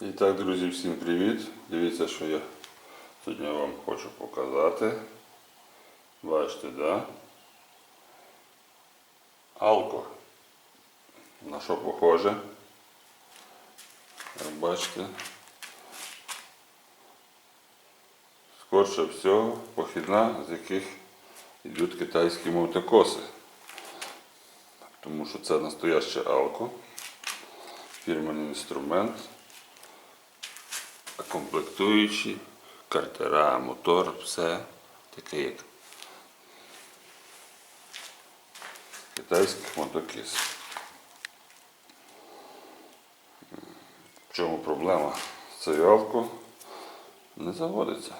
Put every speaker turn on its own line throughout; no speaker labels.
І так, друзі, всім привіт! Дивіться, що я сьогодні вам хочу показати. Бачите, да? Алко. На що похоже? Як бачите. Скорше всього похідна, з яких йдуть китайські мотокоси. Тому що це настояще алко, фірменний інструмент комплектуючі, картера, мотор, все таке як китайських мотокис. В чому проблема з цією? Не заводиться.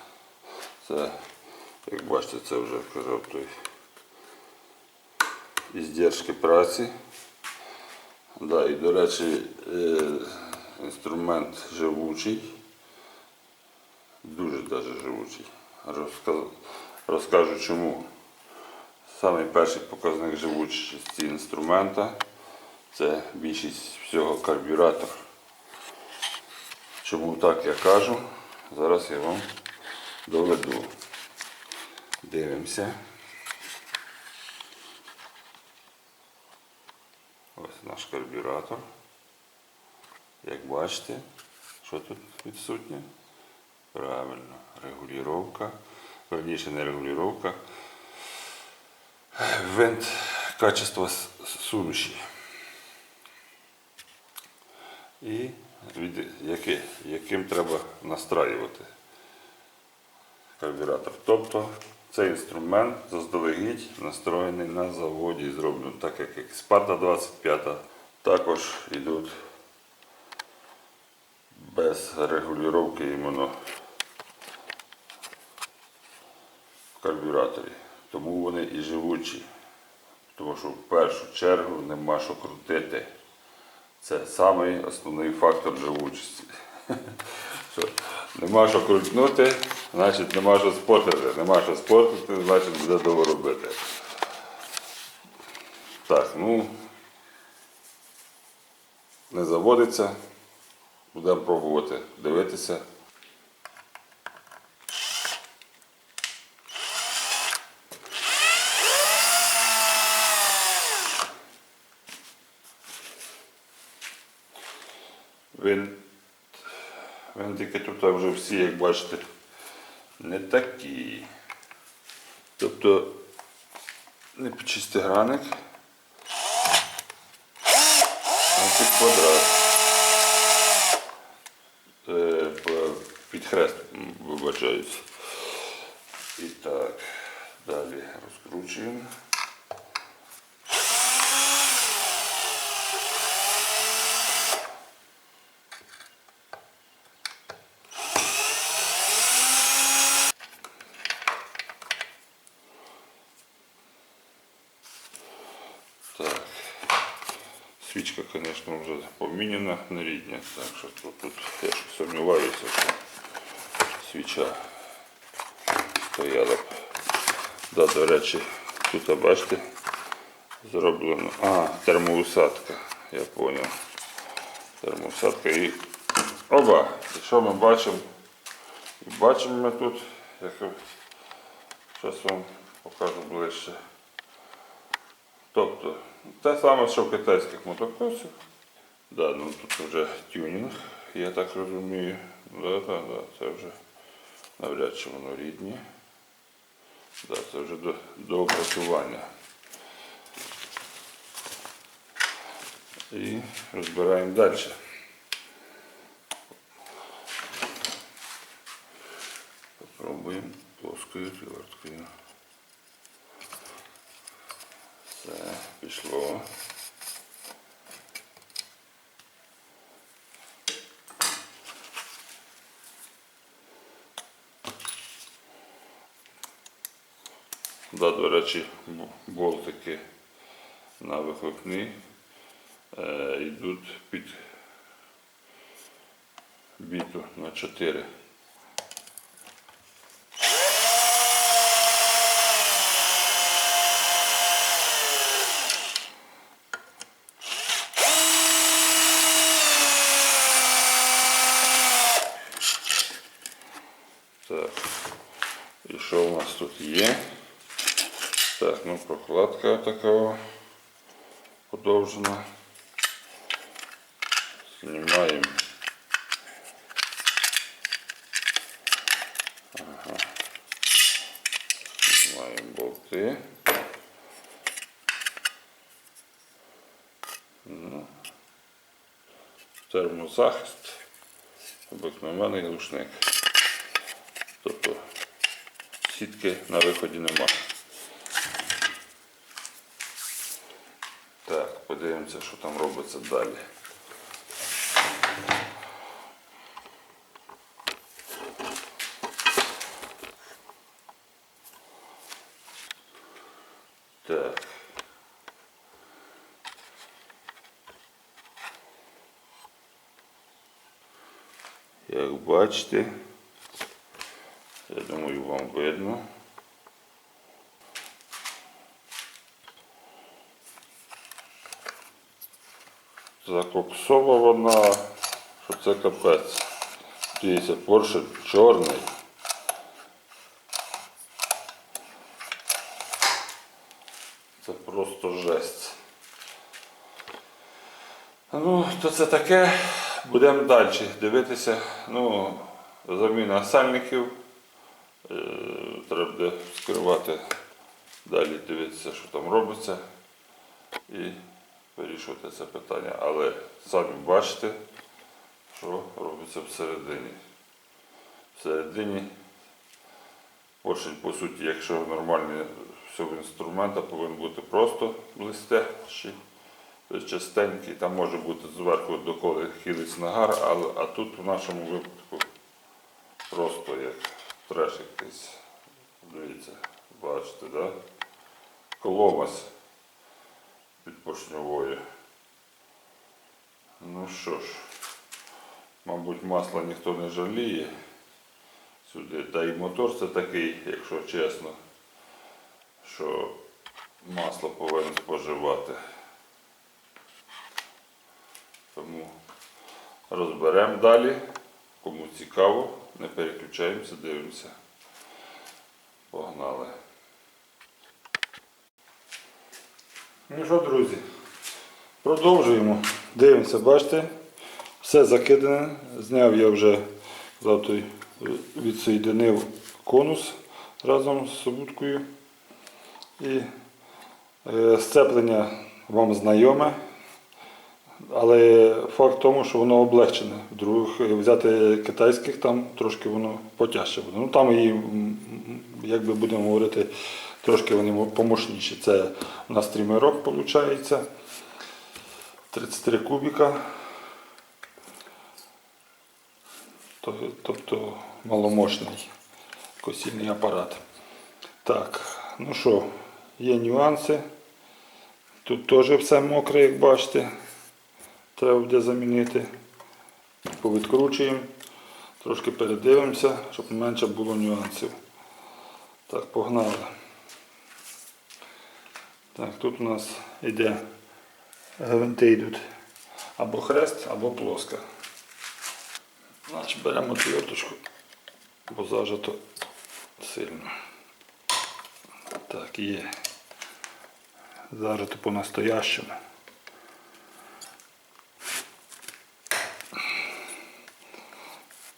Це, як бачите, це вже казав той іздержки праці. Да, і, до речі, е, інструмент живучий. Дуже даже живучий. Розкажу чому. Самий перший показник живучості інструмента це більшість всього карбюратор. Чому так я кажу? Зараз я вам доведу. Дивимося. Ось наш карбюратор. Як бачите, що тут відсутнє? Правильно, регулювання. Верніше не регулювання. Вент качества суміші. І від, яке, яким треба настраювати карбюратор. Тобто цей інструмент заздалегідь настроєний на заводі і зроблено так, як Спарта 25 також йдуть без регулювання іменно в карбюраторі. Тому вони і живучі. Тому що в першу чергу нема що крутити. Це самий основний фактор живучості. Нема що крутнути, значить нема що спортити. Нема що спортити, значить буде довго робити. Так, ну не заводиться. Будемо пробувати дивитися. Він, винтики тут вже всі, як бачите, не такі. Тобто не під шестигранник, а під квадрат. хрест, м, вибачаюсь. І так, далі розкручуємо. Так. Свічка, звісно, вже поміняна на рідня, так що тут, тут я ж сумніваюся, що свіча стояла б. Да, до речі, тут бачите, зроблено. А, термоусадка, я зрозумів. Термоусадка і оба! І що ми бачимо? І бачимо ми тут, як зараз вам покажу ближче. Тобто те саме, що в китайських мотокросах. Да, ну тут вже тюнінг, я так розумію. Да, да, да, це вже навряд чи воно рідні. Да, це вже до, до опрацювання. І розбираємо далі. Попробуємо плоскою твердкою. Все, пішло. Да, до болтики на вихлопні е, йдуть під біту на 4. що у нас тут є? Так, ну прокладка така подовжена. Знімаємо. Ага. Знімаємо болти. Ну. Термозахист. Обикновений глушник. Тобто сітки на виході нема. Так, подивимося, що там робиться далі. Так. Як бачите, я думаю, вам видно. Закоксована, що це капець. Дивіться, поршень чорний. Це просто жесть. Ну, то це таке. Будемо далі дивитися. Ну, заміна сальників. Е, Треба буде скривати, далі дивитися, що там робиться. І вирішувати це питання. Але самі бачите, що робиться всередині. Всередині поршень, по суті, якщо нормальний всього інструмента, повинен бути просто блистящий, частенький. Там може бути зверху доколи хилиться нагар, але а тут в нашому випадку просто як треш якийсь. Дивіться, бачите, да? Коломась під поршньовою. Ну що ж, мабуть, масла ніхто не жаліє сюди. Та і мотор це такий, якщо чесно, що масло повинен споживати. Тому розберемо далі. Кому цікаво, не переключаємося, дивимося. Погнали. Ну що, друзі, продовжуємо. Дивимося, бачите, все закидане. Зняв я вже завтра відсоєдинив конус разом з субуткою. І е, сцеплення вам знайоме. Але факт в тому, що воно облегчене. В других е, взяти китайських, там трошки воно потяжче буде. Ну там м, як би будемо говорити, трошки вони помощніші. Це у нас стрімерок виходить. 33 кубіка. Тобто маломощний косільний апарат. Так, ну що, є нюанси. Тут теж все мокре, як бачите. Треба буде замінити. Повідкручуємо, трошки передивимося, щоб менше було нюансів. Так, погнали. Так, тут у нас йде гвинти йдуть або хрест, або плоска. Значить беремо отверточку, бо зажато сильно. Так, є. Зажато по-настоящему.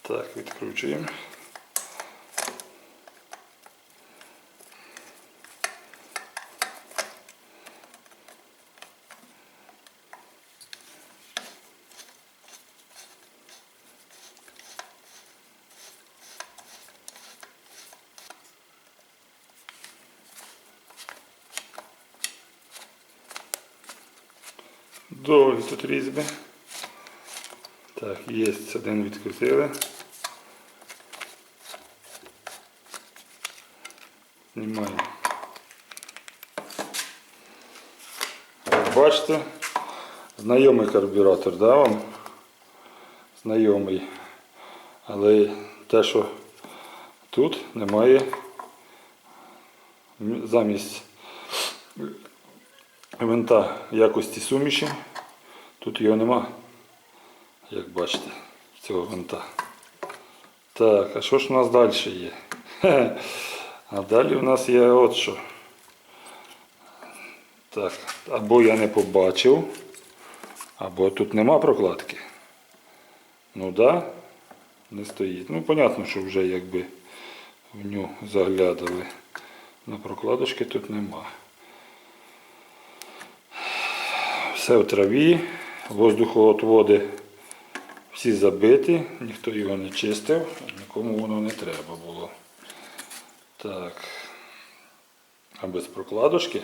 Так, відкручуємо. Довгі тут різьби. Так, є один відкрутили. Знімаємо. Бачите, знайомий карбюратор, да, вам? Знайомий. Але те, що тут немає замість винта якості суміші, тут його нема, як бачите, цього винта. Так, а що ж у нас далі є?
А далі в нас є от що. Так, або я не побачив, або тут нема прокладки. Ну да, не стоїть. Ну, понятно, що вже якби в нього заглядали. На прокладочки тут нема. Все в траві, воздухоотводи всі забиті, ніхто його не чистив, нікому воно не треба було. Так. А без прокладочки,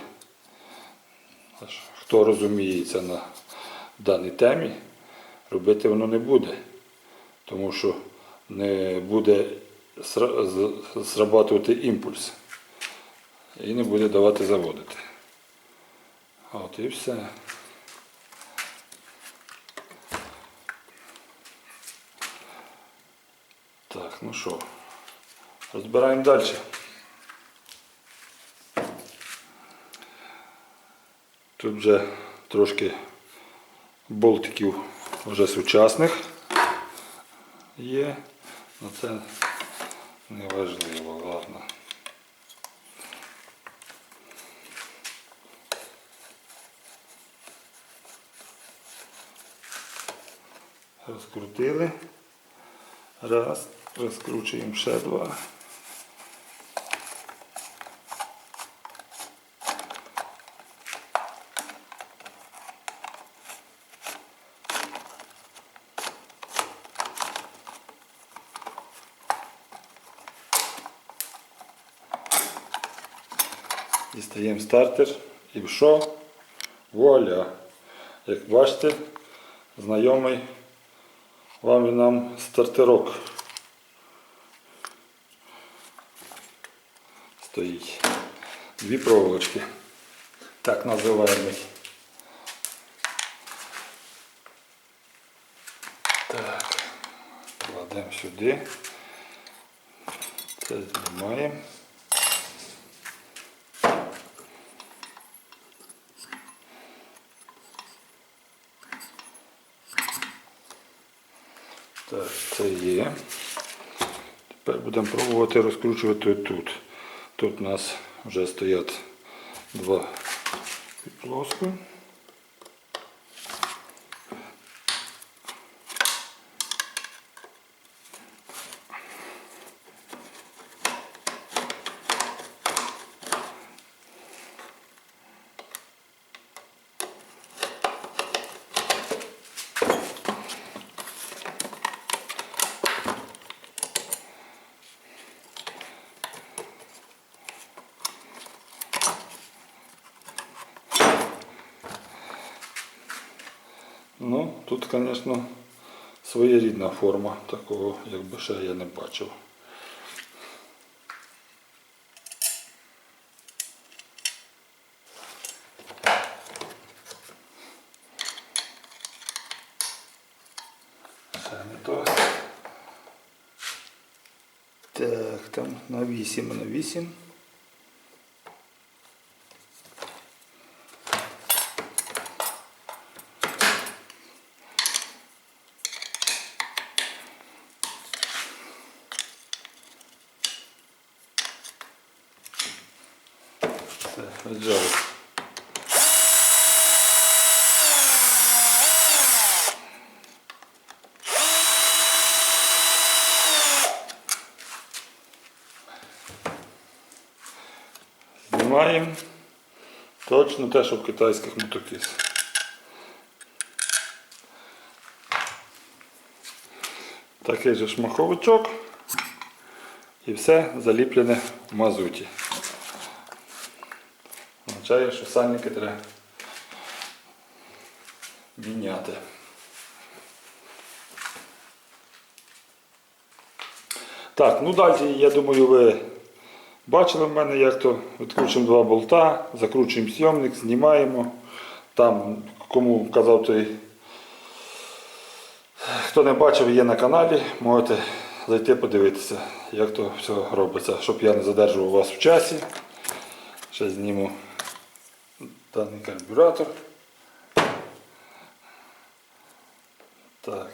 хто розуміється на даній темі, робити воно не буде. Тому що не буде сра- срабатувати імпульс і не буде давати заводити. От і все. Так, ну що, розбираємо далі. Тут вже трошки болтиків вже сучасних є, але це не важливо, ладно. Розкрутили. Раз, розкручуємо ще два. Дістаємо стартер і що? Вуаля! Як бачите, знайомий вам і нам стартерок стоїть. Дві проволочки. Так називаємо. Так, кладемо сюди. Це знімаємо. Так, це є. Тепер будемо пробувати розкручувати тут. Тут у нас вже стоять два плоско. Ну, тут, звісно, своєрідна форма такого, якби ще я не бачив. Так, там на 8 на 8. Все, віджали. Знімаємо. Точно те, що в китайських мотокіс. Такий же шмаховичок. І все заліплене в мазуті. Означає, що сальники треба міняти. Так, ну далі, я думаю, ви бачили в мене, як то відкручуємо два болта, закручуємо сйомник, знімаємо. Там, кому казав той, хто не бачив, є на каналі, можете зайти подивитися, як то все робиться, щоб я не задержував вас в часі. Ще зніму даний карбюратор. Так.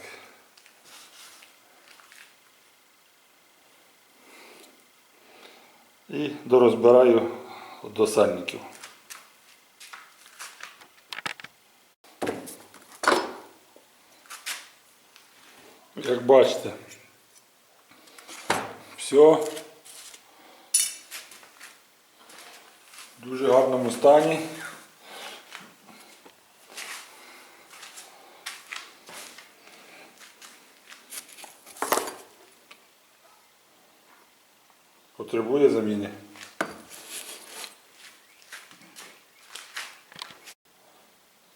І дорозбираю до сальників. Як бачите, все в дуже гарному стані. Потребує заміни.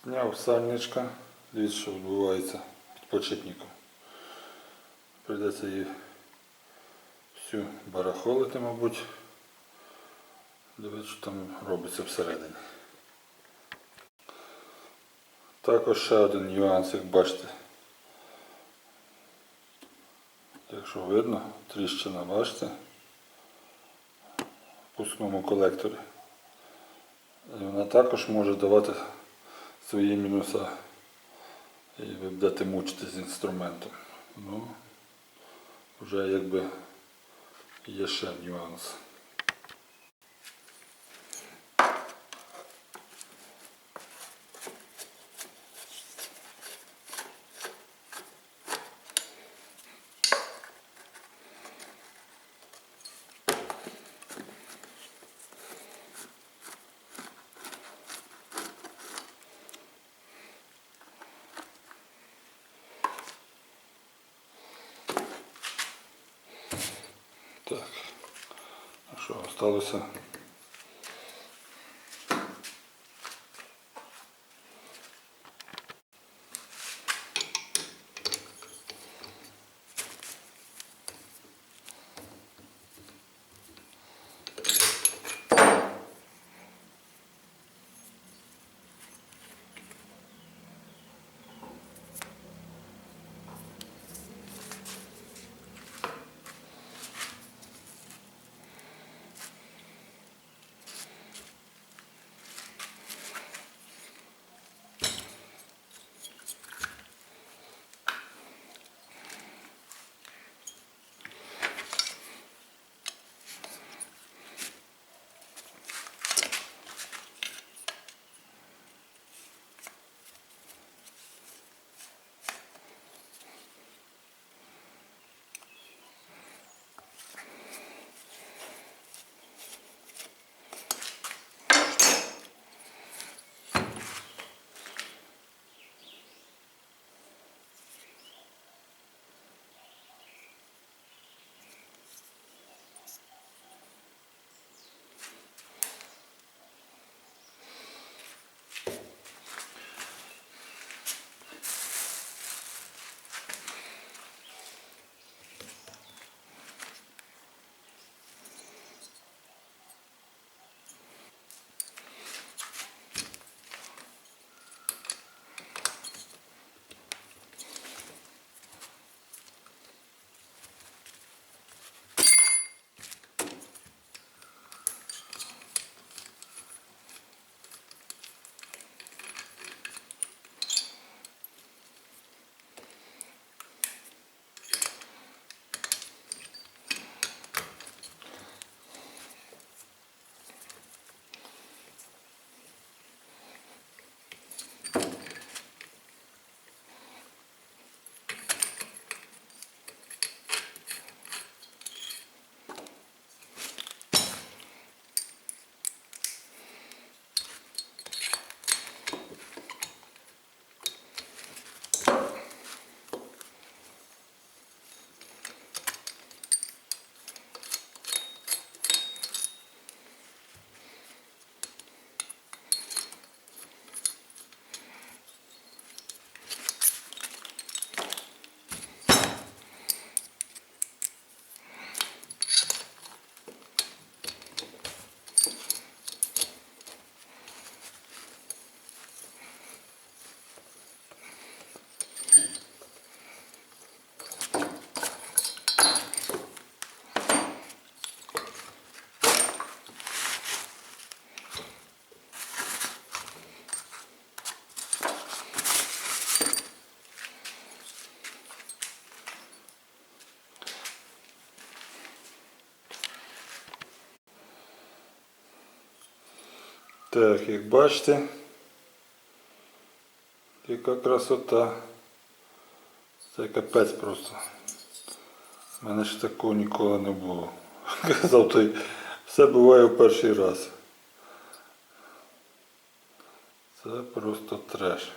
Зняв сальничка. Дивіться, що відбувається під подшипником. Прийдеться її всю барахолити, мабуть. Дивіться, що там робиться всередині. Також ще один нюанс, як бачите. Якщо видно, тріщина, бачите, в пускному колекторі. І вона також може давати свої мінуса. І ви будете мучитися з інструментом. Ну, вже якби є ще нюанс. Що осталося? Так, як бачите, яка красота. Це капець просто. У мене ж такого ніколи не було. Казав той, все буває в перший раз. Це просто треш.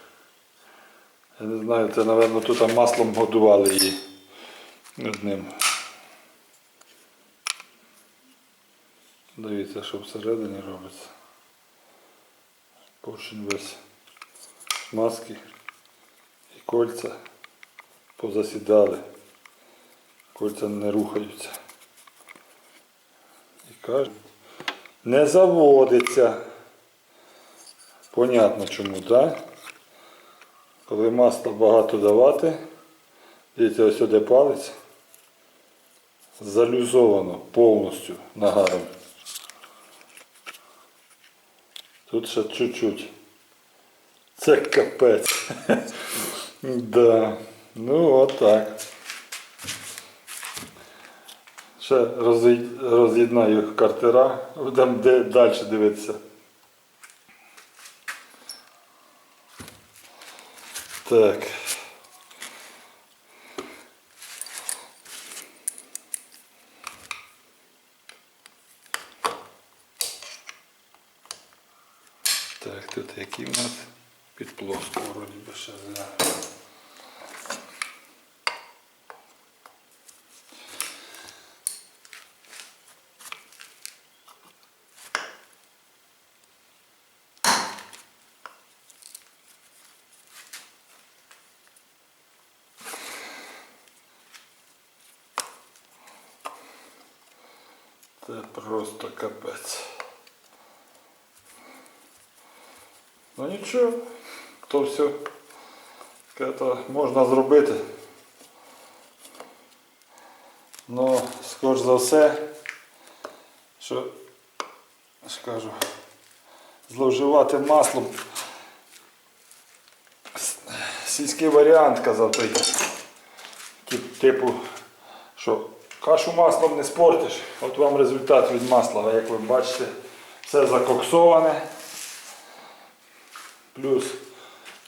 Я не знаю, це, напевно, тут маслом годували її одним. Дивіться, що всередині робиться. Поршень весь маски і кольця позасідали. Кольця не рухаються. І кажуть, не заводиться. Понятно чому, так? Коли масла багато давати, дивіться, ось сюди палець. Залюзовано повністю нагаром. Тут ще чуть-чуть. Це капець. да. Ну отак. Ще роз'єд- роз'єднаю картера, будемо де далі дивитися. Так. Так, тут які в нас під плоску вроді би ще зля. Це просто капець. Ну нічого, то все то можна зробити. Ну, скоріш за все, що я ж кажу, зловживати маслом. Сільський варіант казав той. Типу, що кашу маслом не спортиш. От вам результат від масла, як ви бачите, все закоксоване. Плюс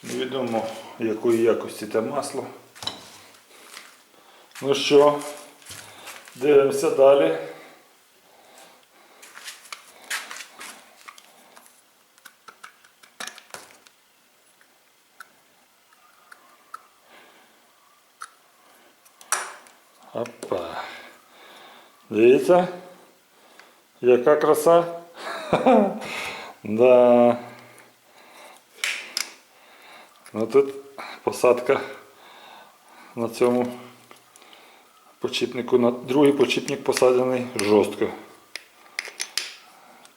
невідомо якої якості те масло. Ну що, дивимося далі. Дивіться, яка краса. да. Ну тут посадка на цьому почіпнику. На другий почіпник посаджений жорстко.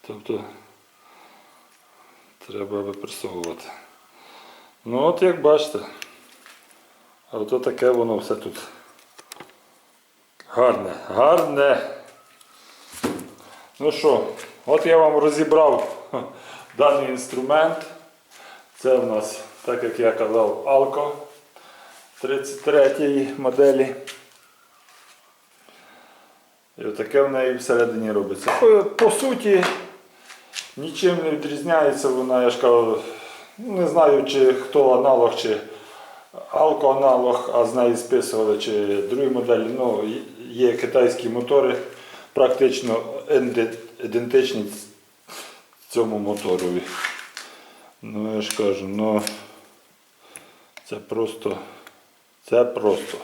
Тобто треба випресовувати. Ну от як бачите. А ото таке воно все тут. Гарне, гарне. Ну що, от я вам розібрав даний інструмент. Це в нас, так як я казав, Алко 33 моделі. І отаке в неї всередині робиться. По, по суті, нічим не відрізняється вона, я ж кажу, не знаю, чи хто аналог, чи Алко аналог, а з неї списували, чи другі моделі. Ну, є китайські мотори, практично ідентичні цьому моторові. Ну я ж кажу, ну це просто, це просто.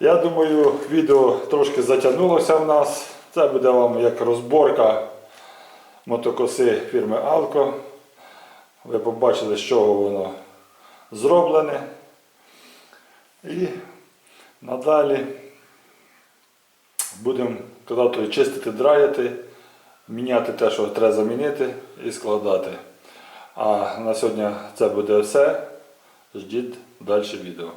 Я думаю, відео трошки затягнулося в нас. Це буде вам як розборка мотокоси фірми Alco. Ви побачили, з чого воно зроблене. І надалі будемо казати, чистити, драяти, міняти те, що треба замінити і складати. А на сьогодні це буде все. Ждіть далі відео.